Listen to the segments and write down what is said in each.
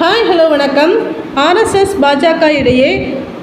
Hi hello வணக்கம். RSS பாஜக இடையே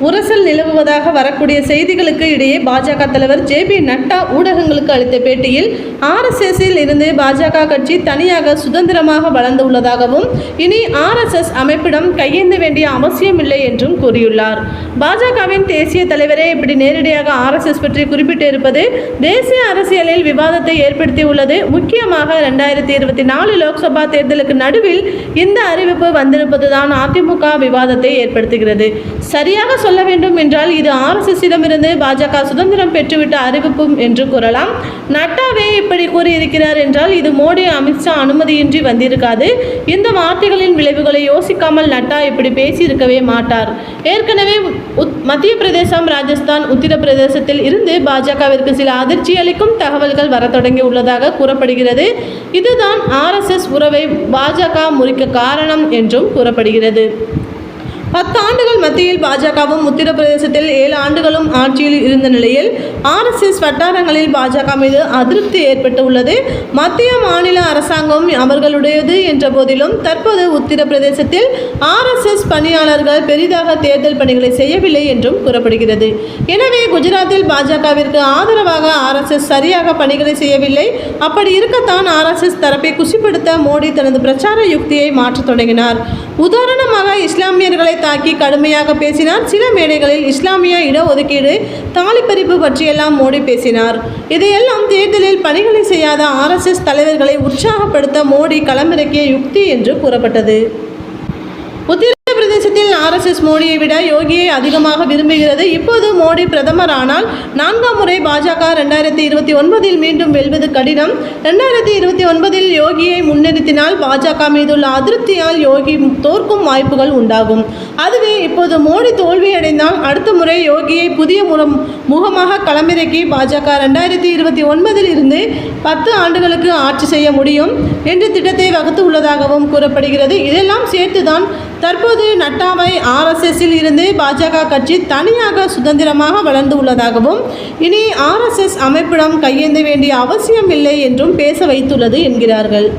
உரசல் நிலவுவதாக வரக்கூடிய செய்திகளுக்கு இடையே பாஜக தலைவர் ஜே பி நட்டா ஊடகங்களுக்கு அளித்த பேட்டியில் ஆர்எஸ்எஸ்ஸில் இருந்து பாஜக கட்சி தனியாக சுதந்திரமாக வளர்ந்து உள்ளதாகவும் இனி ஆர்எஸ்எஸ் அமைப்பிடம் கையேந்த வேண்டிய அவசியமில்லை என்றும் கூறியுள்ளார். பாஜகவின் தேசிய தலைவரே இப்படி நேரடியாக ஆர்எஸ்எஸ் பற்றி குறிப்பிட்டிருப்பது தேசிய அரசியலில் விவாதத்தை ஏற்படுத்தியுள்ளது. முக்கியமாக ரெண்டாயிரத்தி இருபத்தி நாலு லோக்சபா தேர்தலுக்கு நடுவில் இந்த அறிவிப்பு வந்திருப்பதுதான் அதிமுக விவாதத்தை ஏற்படுத்துகிறது. சரியாக சொல்ல வேண்டும் என்றால் இது ஆர்எஸ்எஸ்ஸிடமிருந்து பாஜக சுதந்திரம் பெற்றுவிட்ட அறிவிப்பும் என்று கூறலாம். நட்டாவே இப்படி கூறியிருக்கிறார் என்றால் இது மோடி அமித்ஷா அனுமதியின்றி வந்திருக்காது. இந்த வார்த்தைகளின் விளைவுகளை யோசிக்காமல் நட்டா இப்படி பேசியிருக்கவே மாட்டார். ஏற்கனவே உத் மத்திய பிரதேசம் ராஜஸ்தான் உத்தரப்பிரதேசத்தில் இருந்து பாஜகவிற்கு சில அதிர்ச்சி அளிக்கும் தகவல்கள் வர தொடங்கி உள்ளதாக கூறப்படுகிறது. இதுதான் ஆர்எஸ்எஸ் உறவை பாஜக முறிக்க காரணம் என்றும் கூறப்படுகிறது. பத்து ஆண்டுகள் மத்தியில் பாஜகவும் உத்தரப்பிரதேசத்தில் ஏழு ஆண்டுகளும் ஆட்சியில் இருந்த நிலையில் ஆர்எஸ்எஸ் வட்டாரங்களில் பாஜக மீது அதிருப்தி ஏற்பட்டு உள்ளது மத்திய மாநில அரசாங்கம் அவர்களுடையது என்ற போதிலும் தற்போது உத்தரப்பிரதேசத்தில் ஆர்எஸ்எஸ் பணியாளர்கள் பெரிதாக தேர்தல் பணிகளை செய்யவில்லை என்றும் கூறப்படுகிறது. எனவே குஜராத்தில் பாஜகவிற்கு ஆதரவாக ஆர்எஸ்எஸ் சரியாக பணிகளை செய்யவில்லை. அப்படி இருக்கத்தான் ஆர்எஸ்எஸ் தரப்பை குசிப்படுத்த மோடி தனது பிரச்சார யுக்தியை மாற்றத் தொடங்கினார். உதாரணமாக இஸ்லாமியர்களை தாக்கி கடுமையாக பேசினார். சில மேடைகளில் இஸ்லாமிய இடஒதுக்கீடு தாலிப்பறிப்பு பற்றியெல்லாம் மோடி பேசினார். இதையெல்லாம் தேர்தலில் பணிகளை செய்யாத ஆர்எஸ்எஸ் தலைவர்களை உற்சாகப்படுத்த மோடி களமிறக்கிய யுக்தி என்று கூறப்பட்டது. உத்தரப்பிரதேசத்தில் ஆர்எஸ்எஸ் மோடியை விட யோகியை அதிகமாக விரும்புகிறது. இப்போது மோடி பிரதமர் ஆனால் நான்காம் முறை பாஜக ரெண்டாயிரத்தி இருபத்தி ஒன்பதில் மீண்டும் வெல்வது கடினம். ரெண்டாயிரத்தி இருபத்தி ஒன்பதில் யோகியை முன்னிறுத்தினால் பாஜக மீதுள்ள அதிருப்தியால் யோகி தோற்கும் வாய்ப்புகள் உண்டாகும். அதுவே இப்போது மோடி தோல்வியடைந்தால் அடுத்த முறை யோகியை புதிய முகம் முகமாக களமிறக்கி பாஜக ரெண்டாயிரத்தி இருபத்தி ஒன்பதில் இருந்து பத்து ஆண்டுகளுக்கு ஆட்சி செய்ய முடியும் என்று திட்டத்தை வகுத்து உள்ளதாகவும் கூறப்படுகிறது. இதெல்லாம் சேர்த்துதான் தற்போது நட்டாவை ஆர்எஸ்எஸ்ஸில் இருந்து பாஜக கட்சி தனியாக சுதந்திரமாக வளர்ந்து உள்ளதாகவும் இனி ஆர்எஸ்எஸ் அமைப்பிடம் கையேந்த வேண்டிய அவசியம் இல்லை என்றும் பேச வைத்துள்ளது என்கிறார்கள்.